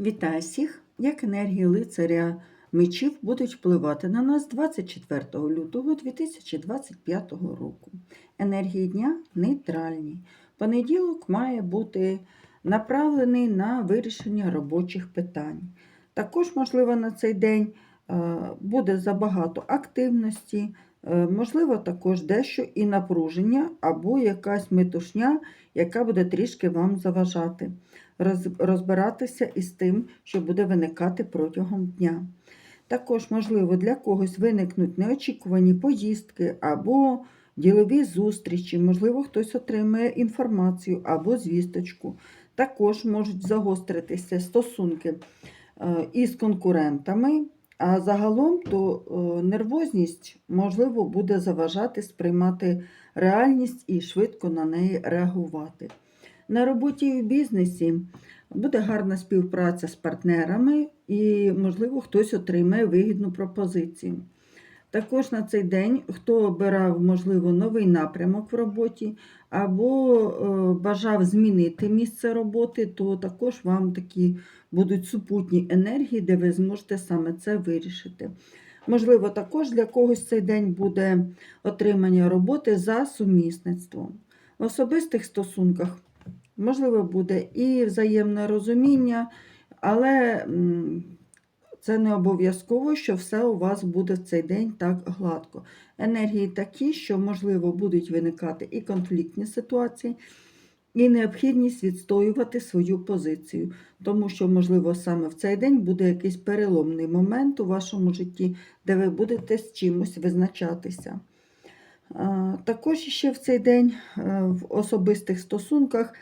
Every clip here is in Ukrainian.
Вітаю всіх! Як енергії лицаря мечів будуть впливати на нас 24 лютого 2025 року. Енергії дня нейтральні. Понеділок має бути направлений на вирішення робочих питань. Також, можливо, на цей день е, буде забагато активності, можливо, також дещо і напруження або якась метушня, яка буде трішки вам заважати розбиратися із тим, що буде виникати протягом дня. Також, можливо, для когось виникнуть неочікувані поїздки або ділові зустрічі, можливо, хтось отримає інформацію або звісточку. Також можуть загостритися стосунки е, із конкурентами, а загалом то е, нервозність, можливо, буде заважати сприймати реальність і швидко на неї реагувати. На роботі і в бізнесі буде гарна співпраця з партнерами і, можливо, хтось отримає вигідну пропозицію. Також на цей день, хто обирав, можливо, новий напрямок в роботі або е, бажав змінити місце роботи, то також вам такі будуть супутні енергії, де ви зможете саме це вирішити. Можливо, також для когось цей день буде отримання роботи за сумісництвом. В особистих стосунках можливо буде і взаємне розуміння, але це не обов'язково, що все у вас буде в цей день так гладко. Енергії такі, що, можливо, будуть виникати і конфліктні ситуації, і необхідність відстоювати свою позицію, тому що, можливо, саме в цей день буде якийсь переломний момент у вашому житті, де ви будете з чимось визначатися. Також ще в цей день е, в особистих стосунках,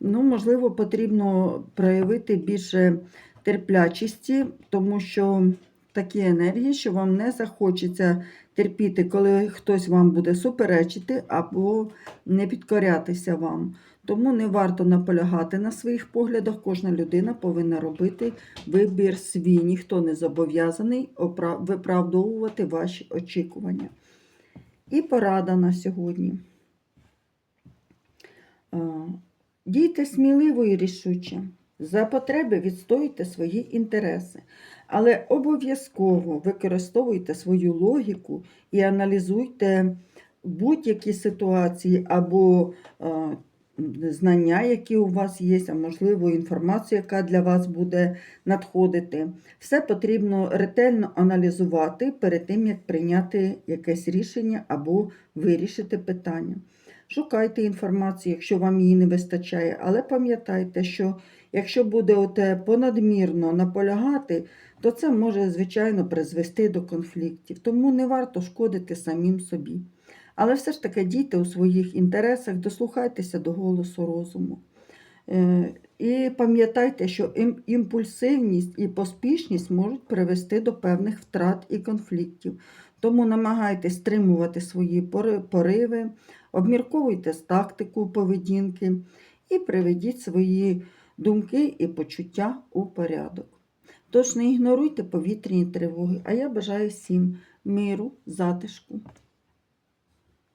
ну, можливо, потрібно проявити більше терплячості, тому що такі енергії, що вам не захочеться терпіти, коли хтось вам буде суперечити або не підкорятися вам. Тому не варто наполягати на своїх поглядах. Кожна людина повинна робити вибір свій. Ніхто не зобов'язаний виправдовувати ваші очікування. І порада на сьогодні. Е, Дійте сміливо і рішуче. За потреби відстоюйте свої інтереси, але обов'язково використовуйте свою логіку і аналізуйте будь-які ситуації або е, знання, які у вас є, а можливо, інформацію, яка для вас буде надходити. Все потрібно ретельно аналізувати перед тим, як прийняти якесь рішення або вирішити питання. Шукайте інформацію, якщо вам її не вистачає, але пам'ятайте, що якщо будете понадмірно наполягати, то це може, звичайно, призвести до конфліктів. Тому не варто шкодити самим собі. Але все ж таки дійте у своїх інтересах, дослухайтеся до голосу розуму. Е, І пам'ятайте, що імпульсивність і поспішність можуть привести до певних втрат і конфліктів. Тому намагайтесь стримувати свої пориви, обмірковуйте тактику поведінки і приведіть свої думки і почуття у порядок. Тож не ігноруйте повітряні тривоги, а я бажаю всім миру, затишку